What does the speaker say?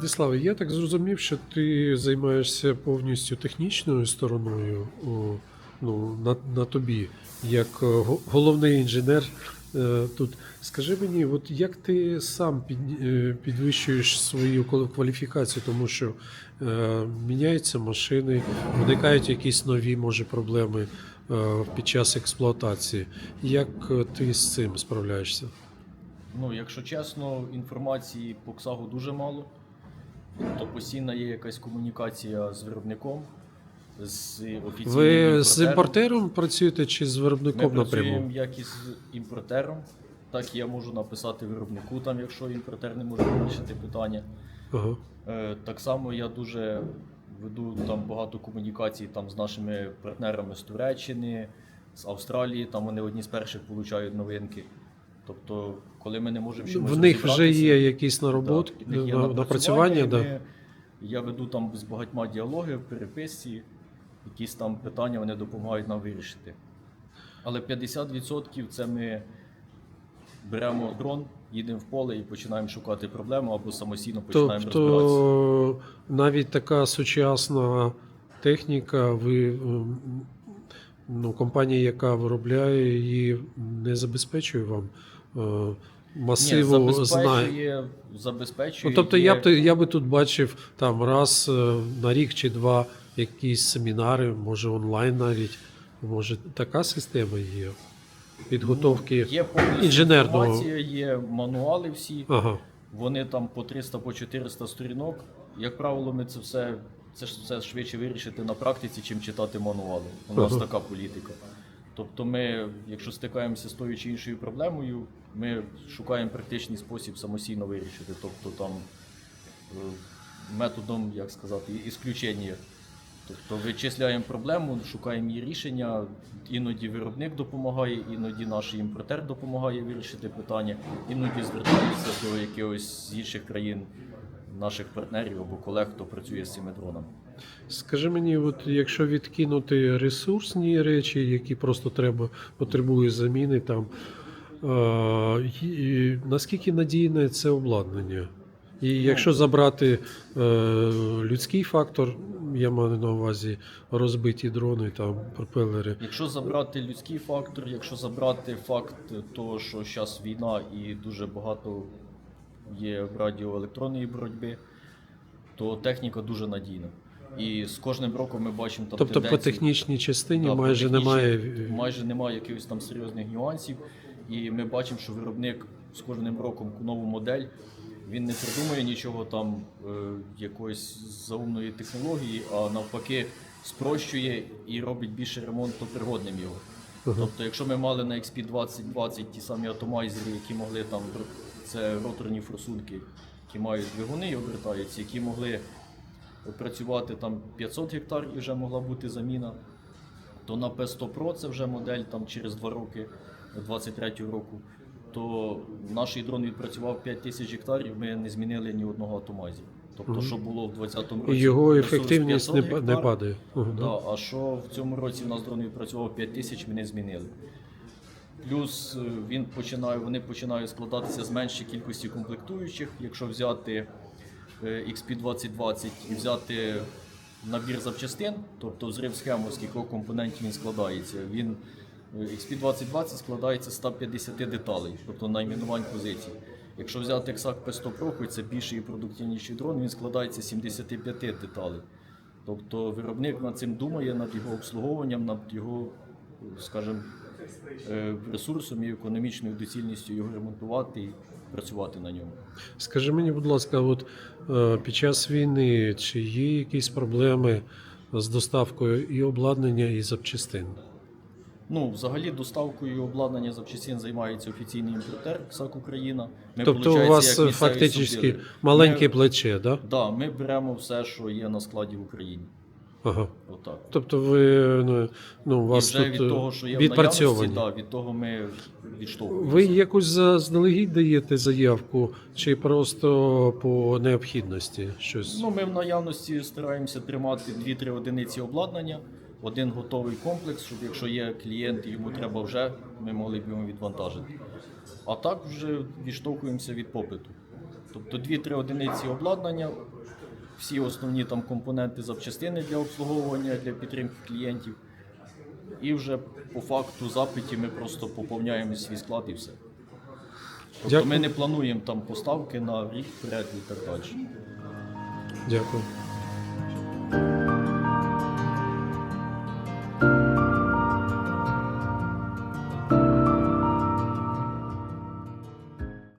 Владиславе, я так зрозумів, що ти займаєшся повністю технічною стороною ну, на, на тобі, як е, головний інженер тут. Скажи мені, от як ти сам е, підвищуєш свою квал- кваліфікацію, тому що е, міняються машини, виникають якісь нові, може, проблеми е, під час експлуатації. Як е, ти з цим справляєшся? Ну, якщо чесно, інформації по КСАГу дуже мало. То постійно є якась комунікація з виробником, з офіційним Ви з імпортером. працюєте чи з Ми виробником напряму? працюємо як із імпортером, так і я можу написати виробнику, там, якщо імпортер не може вирішити питання. Ага. Е, Так само я дуже веду там багато комунікацій там, з нашими партнерами з Туреччини, з Австралії, там вони одні з перших получають новинки. Тобто, коли ми не можемо з чимось В них вже розібратися, є якісь наробот, так, в них є на, напрацювання, і да. ми- Я веду там з багатьма діалоги переписці, якісь там питання вони допомагають нам вирішити. Але 50% це ми беремо дрон, їдемо в поле і починаємо шукати проблему або самостійно починаємо розбиратися. Тобто навіть така сучасна техніка, ви ну, компанія, яка виробляє її, не забезпечує вам е, масиву Ні, забезпечує, забезпечує. Ну, тобто є- я б я би тут бачив там раз е, на рік чи два якісь семінари, може онлайн навіть. Може, така система є підготовки. є повністю інженерного- є мануали всі. Ага. Вони там по 300 по 400 сторінок. Як правило, ми це все це ж все швидше вирішити на практиці, чим читати мануали. У нас Ага. така політика. Тобто, ми, якщо стикаємося з тою чи іншою проблемою, ми шукаємо практичний спосіб самостійно вирішити. Тобто там е, методом, як сказати, ісключення. Тобто вичисляємо проблему, шукаємо її рішення. Іноді виробник допомагає, іноді наш імпортер допомагає вирішити питання, іноді звертаються до якихось з інших країн наших партнерів або колег, хто працює з цими дронами. Скажи мені, от якщо відкинути ресурсні речі, які просто треба потребують заміни, там е, наскільки надійне це обладнання? І якщо забрати е, людський фактор, я маю на увазі розбиті дрони, там пропелери. Якщо забрати людський фактор, якщо забрати факт того, що зараз війна і дуже багато є радіоелектронної боротьби, то техніка дуже надійна. І з кожним роком ми бачимо там Тобто по технічній частині Да, майже технічній немає. майже немає якихось там серйозних нюансів. І ми бачимо, що виробник з кожним роком нову модель. Він не придумує нічого там е, якоїсь заумної технології, а навпаки спрощує і робить більше ремонтопригодним його. Ага. Тобто, якщо ми мали на XP2020 ті самі атомайзери, які могли там це роторні форсунки, які мають двигуни і обертаються, які могли працювати там 500 гектар і вже могла бути заміна, то на P100 Pro це вже модель там через 2 роки, 23 року. То наш дрон відпрацював 5 тисяч гектарів, ми не змінили ні одного атомайзера. Тобто, Мгм. що було в 2020 І році. його ефективність не, 500 не падає. Ага, да. А що в цьому році в нас дрон відпрацював 5 тисяч, ми не змінили. Плюс е, він починає, вони починають складатися з меншої кількості комплектуючих. Якщо взяти е, XP2020 і взяти набір запчастин, тобто взрив схему, з кількох компонентів він складається. Він XP2020 складається з 150 деталей, тобто найменувань позицій. Якщо взяти XAC P100 Pro, хоч це більший і продуктивніший дрон, він складається з 75 деталей. Тобто виробник над цим думає, над його обслуговуванням, над його, скажімо, е, ресурсом і економічною доцільністю його ремонтувати і працювати на ньому. Скажи мені, будь ласка, от е, під час війни чи є якісь проблеми з доставкою і обладнання, і запчастин? Ну, взагалі, доставкою обладнання запчастин займається офіційний імпортер САК Україна. Ми, тобто у вас як фактично маленьке плече, да? Да, ми беремо все, що є на складі в Україні. Ага. Отак. Тобто ви ну, ну у І вас вже тут від е, того, що є відпрацьовані. да, від того ми відштовхуємося. Ви якось заздалегідь даєте заявку, чи просто по необхідності щось? Ну, ми в наявності стараємося тримати 2-3 одиниці обладнання, один готовий комплекс, щоб якщо є клієнт і йому треба вже, ми могли б йому відвантажити. А так вже відштовхуємося від попиту. Тобто 2-3 одиниці обладнання, всі основні там компоненти запчастини для обслуговування, для підтримки клієнтів. І вже по факту запиті ми просто поповняємо свій склад і все. Тобто Дякую. ми не плануємо там поставки на рік вперед і так далі. Дякую.